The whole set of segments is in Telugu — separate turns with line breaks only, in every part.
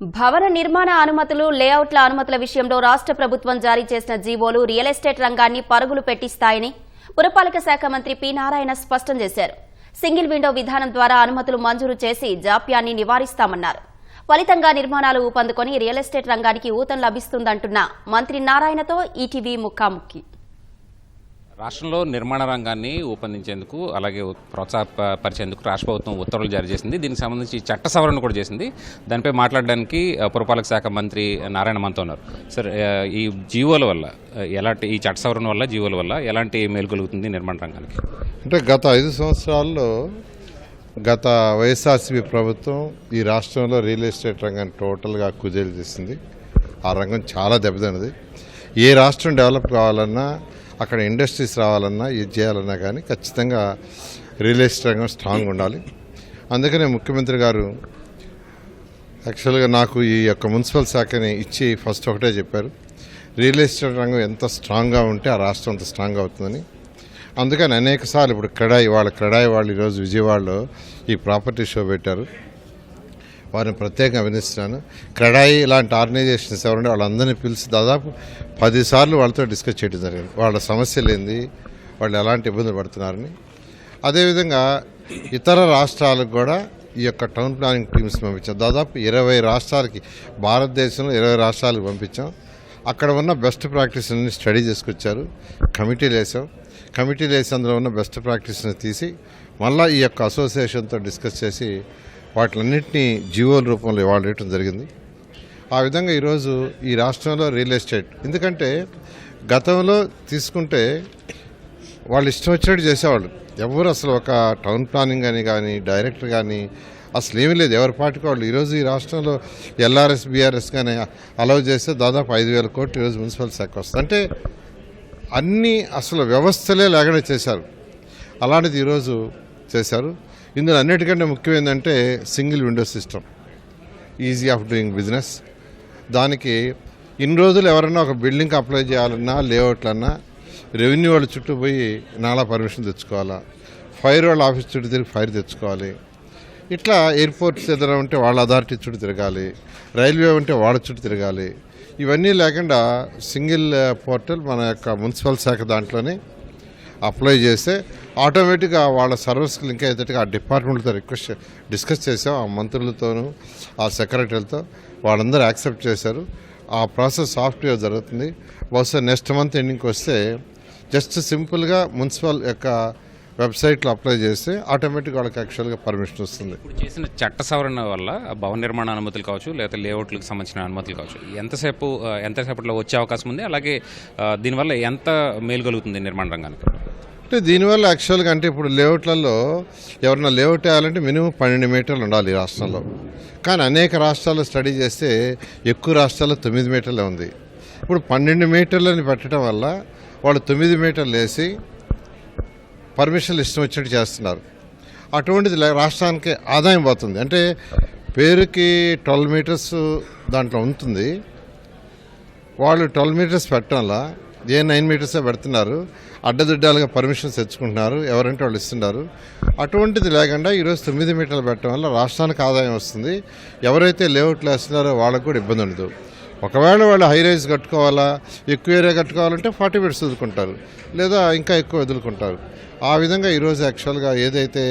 భవన నిర్మాణ అనుమతులు లేఅవుట్ల అనుమతుల విషయంలో రాష్ట్ర ప్రభుత్వం జారీ చేసిన జీవోలు రియల్ ఎస్టేట్ రంగాన్ని పరుగులు పెట్టిస్తాయని పురపాలక శాఖ మంత్రి పి నారాయణ స్పష్టం చేశారు. సింగిల్ విండో విధానం ద్వారా అనుమతులు మంజూరు చేసి జాప్యాన్ని నివారిస్తామన్నారు. ఫలితంగా నిర్మాణాలు ఊపందుకొని రియల్ ఎస్టేట్ రంగానికి ఊతం లభిస్తుందంటున్న మంత్రి నారాయణతో ఈటీవీ ముఖాముఖి.
రాష్ట్రంలో నిర్మాణ రంగాన్ని ఊపందించేందుకు అలాగే ప్రోత్సాహపరిచేందుకు రాష్ట్ర ప్రభుత్వం ఉత్తర్వులు జారీ చేసింది. దీనికి సంబంధించి చట్ట సవరణ కూడా చేసింది. దానిపై మాట్లాడడానికి పురపాలక శాఖ మంత్రి నారాయణ మనతో ఉన్నారు. సార్ ఈ జీవోల వల్ల ఎలాంటి ఈ చట్ట సవరణ వల్ల జీవోల వల్ల ఎలాంటి మేలు కలుగుతుంది నిర్మాణ రంగానికి?
అంటే గత ఐదు సంవత్సరాల్లో గత వైఎస్ఆర్సీపీ ప్రభుత్వం ఈ రాష్ట్రంలో రియల్ ఎస్టేట్ రంగాన్ని టోటల్గా కుదేలు చేసింది ఆ రంగం చాలా దెబ్బతిన్నది. ఏ రాష్ట్రం డెవలప్ కావాలన్నా అక్కడ ఇండస్ట్రీస్ రావాలన్నా ఇది చేయాలన్నా కానీ ఖచ్చితంగా రియల్ ఎస్టేట్ రంగం స్ట్రాంగ్ ఉండాలి. అందుకనే ముఖ్యమంత్రి గారు యాక్చువల్గా నాకు ఈ యొక్క మున్సిపల్ శాఖని ఇచ్చి ఫస్ట్ ఒకటే చెప్పారు. రియల్ ఎస్టేట్ రంగం ఎంత స్ట్రాంగ్గా ఉంటే ఆ రాష్ట్రం అంత స్ట్రాంగ్ అవుతుందని. అందుకని అనేకసార్లు ఇప్పుడు క్రడాయి వాళ్ళ క్రడాయి వాళ్ళు ఈరోజు విజయవాడలో ఈ ప్రాపర్టీ షో పెట్టారు. వారిని ప్రత్యేకంగా అభినందిస్తున్నాను. క్రెడాయి ఇలాంటి ఆర్గనైజేషన్స్ ఎవరంటే వాళ్ళందరినీ పిలిచి దాదాపు పదిసార్లు వాళ్ళతో డిస్కస్ చేయడం జరిగింది. వాళ్ళ సమస్యలు ఏంది? వాళ్ళు ఎలాంటి ఇబ్బందులు పడుతున్నారని. అదేవిధంగా ఇతర రాష్ట్రాలకు కూడా ఈ యొక్క టౌన్ ప్లానింగ్ టీమ్స్ పంపించాం. దాదాపు ఇరవై రాష్ట్రాలకి భారతదేశంలో ఇరవై రాష్ట్రాలకు పంపించాం. అక్కడ ఉన్న బెస్ట్ ప్రాక్టీస్ని స్టడీ చేసుకొచ్చారు. కమిటీలు వేసాం. కమిటీలు వేసి అందులో ఉన్న బెస్ట్ ప్రాక్టీస్ని తీసి మళ్ళీ ఈ యొక్క అసోసియేషన్తో డిస్కస్ చేసి వాటిలన్నింటినీ జీవోల రూపంలో ఇవ్వడం వేయటం జరిగింది. ఆ విధంగా ఈరోజు ఈ రాష్ట్రంలో రియల్ ఎస్టేట్ ఎందుకంటే గతంలో తీసుకుంటే వాళ్ళు ఇష్టం వచ్చినట్టు చేసేవాళ్ళు. ఎవరు అసలు ఒక టౌన్ ప్లానింగ్ అని కానీ డైరెక్టర్ కానీ అసలు ఏమీ లేదు. ఎవరి పాటికి వాళ్ళు ఈరోజు ఈ రాష్ట్రంలో ఎల్ఆర్ఎస్ బీఆర్ఎస్ కానీ అలౌ చేస్తే దాదాపు ఐదు వేల కోట్లు ఈరోజు మున్సిపల్ శాఖ వస్తుంది. అంటే అన్నీ అసలు వ్యవస్థలే లేకుండా చేశారు. అలాంటిది ఈరోజు చేశారు. ఇందులో అన్నిటికంటే ముఖ్యం ఏంటంటే single window system. Easy of doing business దానికి ఇన్ని రోజులు ఎవరైనా ఒక బిల్డింగ్కి అప్లై చేయాలన్నా లేఅవుట్లన్నా రెవెన్యూ వాళ్ళ చుట్టూ పోయి నాలా పర్మిషన్ తెచ్చుకోవాలా? ఫైర్ వాళ్ళ ఆఫీస్ చుట్టూ తిరిగి ఫైర్ తెచ్చుకోవాలి. ఇట్లా ఎయిర్పోర్ట్స్ ఏదైనా ఉంటే వాళ్ళ అథారిటీ చుట్టూ తిరగాలి. రైల్వే ఉంటే వాళ్ళ చుట్టూ తిరగాలి. ఇవన్నీ లేకుండా సింగిల్ uh, పోర్టల్ మన యొక్క మున్సిపల్ శాఖ దాంట్లోనే అప్లై చేస్తే ఆటోమేటిక్గా వాళ్ళ సర్వీస్కి లింక్ అయ్యేటట్టుగా ఆ డిపార్ట్మెంట్తో రిక్వెస్ట్ డిస్కస్ చేసాం ఆ మంత్రులతోనూ ఆ సెక్రటరీలతో వాళ్ళందరూ యాక్సెప్ట్ చేశారు. ఆ ప్రాసెస్ సాఫ్ట్వేర్ జరుగుతుంది. బహుశా నెక్స్ట్ మంత్ ఎండింగ్కి వస్తే జస్ట్ సింపుల్గా మున్సిపల్ యొక్క వెబ్సైట్లో అప్లై చేస్తే ఆటోమేటిక్ వాళ్ళకి యాక్చువల్గా పర్మిషన్ వస్తుంది.
ఇప్పుడు చేసిన చట్ట సవరణ వల్ల భవన నిర్మాణ అనుమతులు కావచ్చు లేకపోతే లేఅవుట్లకు సంబంధించిన అనుమతులు కావచ్చు ఎంతసేపు ఎంతసేపట్లో వచ్చే అవకాశం ఉంది? అలాగే దీనివల్ల ఎంత మేలు కలుగుతుంది నిర్మాణ రంగానికి?
అంటే దీనివల్ల యాక్చువల్గా అంటే ఇప్పుడు లేఅవుట్లలో ఎవరన్నా లేఅవుట్ వేయాలంటే మినిమం పన్నెండు మీటర్లు ఉండాలి ఈ రాష్ట్రంలో. కానీ అనేక రాష్ట్రాలు స్టడీ చేస్తే ఎక్కువ రాష్ట్రాల్లో తొమ్మిది మీటర్లే ఉంది. ఇప్పుడు పన్నెండు మీటర్లని పెట్టడం వల్ల వాళ్ళు తొమ్మిది మీటర్లు వేసి పర్మిషన్లు ఇష్టం వచ్చినట్టు చేస్తున్నారు. అటువంటిది రాష్ట్రానికి ఆదాయం పోతుంది. అంటే పేరుకి ట్వెల్వ్ మీటర్స్ దాంట్లో ఉంటుంది. వాళ్ళు ట్వెల్వ్ మీటర్స్ పెట్టడంలా ఏ నైన్ మీటర్సే పెడుతున్నారు అడ్డదిడ్డాలుగా పర్మిషన్స్ తెచ్చుకుంటున్నారు ఎవరంటే వాళ్ళు ఇస్తున్నారు. అటువంటిది లేకుండా ఈరోజు తొమ్మిది మీటర్లు పెట్టడం వల్ల రాష్ట్రానికి ఆదాయం వస్తుంది. ఎవరైతే లేఅవుట్లు వేస్తున్నారో వాళ్ళకు కూడా ఇబ్బంది ఉండదు. ఒకవేళ వాళ్ళు హై రైజ్ కట్టుకోవాలా ఎక్కువ ఏరియా కట్టుకోవాలంటే ఫార్టీ మీటర్స్ వదులుకుంటారు లేదా ఇంకా ఎక్కువ వదులుకుంటారు. ఆ విధంగా ఈరోజు యాక్చువల్గా ఏదైతే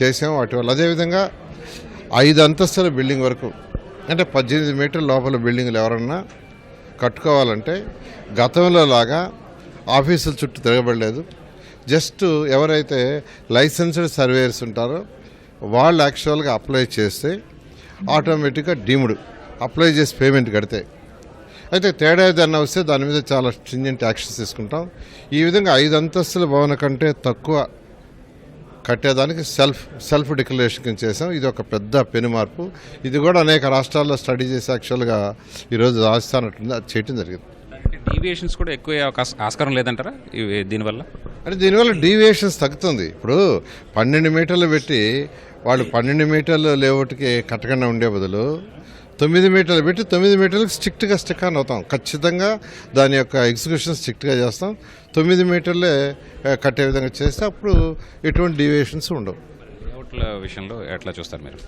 చేసామో వాటి వల్ల అదేవిధంగా ఐదు అంతస్తుల బిల్డింగ్ వరకు అంటే పద్దెనిమిది మీటర్ల లోపల బిల్డింగ్లు ఎవరన్నా కట్టుకోవాలంటే గతంలో లాగా ఆఫీసుల చుట్టూ తిరగబడలేదు. జస్ట్ ఎవరైతే లైసెన్స్డ్ సర్వేయర్స్ ఉంటారో వాళ్ళు యాక్చువల్గా అప్లై చేస్తే ఆటోమేటిక్గా డీమ్డ్ అప్లై చేసి పేమెంట్ కడితే. అయితే తేడా ఏదన్నా వస్తే దాని మీద చాలా స్ట్రింజెంట్ యాక్షన్స్ తీసుకుంటాం. ఈ విధంగా ఐదు అంతస్తుల భవన కంటే తక్కువ కట్టేదానికి సెల్ఫ్ సెల్ఫ్ డిక్లరేషన్ కింద చేసాం ఇది ఒక పెద్ద పెను మార్పు ఇది కూడా అనేక రాష్ట్రాల్లో స్టడీ చేసి యాక్చువల్గా ఈరోజు రాజస్థాన్ అది చేయటం జరిగింది.
డీవియేషన్స్ కూడా ఎక్కువ ఆస్కారం లేదంటారా? ఇవి- దీనివల్ల?
అంటే దీనివల్ల డీవియేషన్స్ తగ్గుతుంది. ఇప్పుడు పన్నెండు మీటర్లు పెట్టి వాళ్ళు పన్నెండు మీటర్లు లేఅవుట్కి కట్టకుండా ఉండే బదులు తొమ్మిది మీటర్లు పెట్టి తొమ్మిది మీటర్లకు స్ట్రిక్ట్గా స్టిక్ ఆన్ అవుతాం. ఖచ్చితంగా దాని యొక్క ఎగ్జిక్యూషన్ స్ట్రిక్ట్గా చేస్తాం. తొమ్మిది మీటర్లే కట్టే విధంగా చేస్తే అప్పుడు ఎటువంటి డీవియేషన్స్ ఉండవు.
లేఅవుట్ల విషయంలో ఎట్లా చూస్తారు మీరు?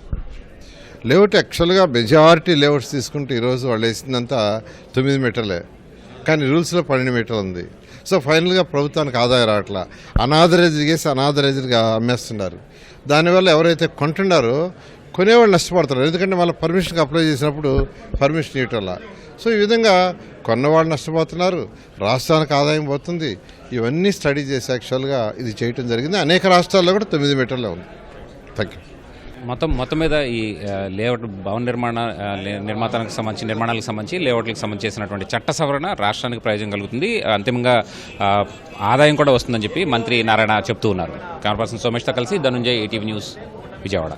లేఅవుట్ యాక్చువల్గా మెజారిటీ లేఅవుట్స్ తీసుకుంటే ఈరోజు వాళ్ళు వేసిందంతా తొమ్మిది మీటర్లే. కానీ రూల్స్లో పన్నెండు మీటర్లు ఉంది. సో ఫైనల్గా ప్రభుత్వానికి ఆదాయం రావట్లా. అనాథరైజ్ చేసి అనాథరైజ్గా అమ్మేస్తున్నారు. దానివల్ల ఎవరైతే కొంటున్నారో కొనేవాళ్ళు నష్టపడతారు. ఎందుకంటే మళ్ళీ పర్మిషన్కి అప్లై చేసినప్పుడు పర్మిషన్ ఇవ్వటంలా. సో ఈ విధంగా కొన్నవాళ్ళు నష్టపోతున్నారు రాష్ట్రానికి ఆదాయం పోతుంది. ఇవన్నీ స్టడీ చేసి యాక్చువల్గా ఇది చేయటం జరిగింది. అనేక రాష్ట్రాల్లో కూడా తొమ్మిది మీటర్లే ఉంది. థ్యాంక్ యూ
మొత్తం మొత్తం మీద ఈ లేఅవుట్ భవన నిర్మాణ నిర్మాతానికి లే- సంబంధించి నిర్మాణాలకు సంబంధించి లేఅవుట్లకు సంబంధించి చేసినటువంటి చట్ట సవరణ రాష్ట్రానికి ప్రయోజనం కలుగుతుంది. అంతిమంగా ఆదాయం కూడా వస్తుందని చెప్పి మంత్రి నారాయణ చెప్తూ ఉన్నారు. కెమెరా పర్సన్ సోమేష్తో కలిసి ధనుంజయ్ ఈటీవీ న్యూస్ విజయవాడ.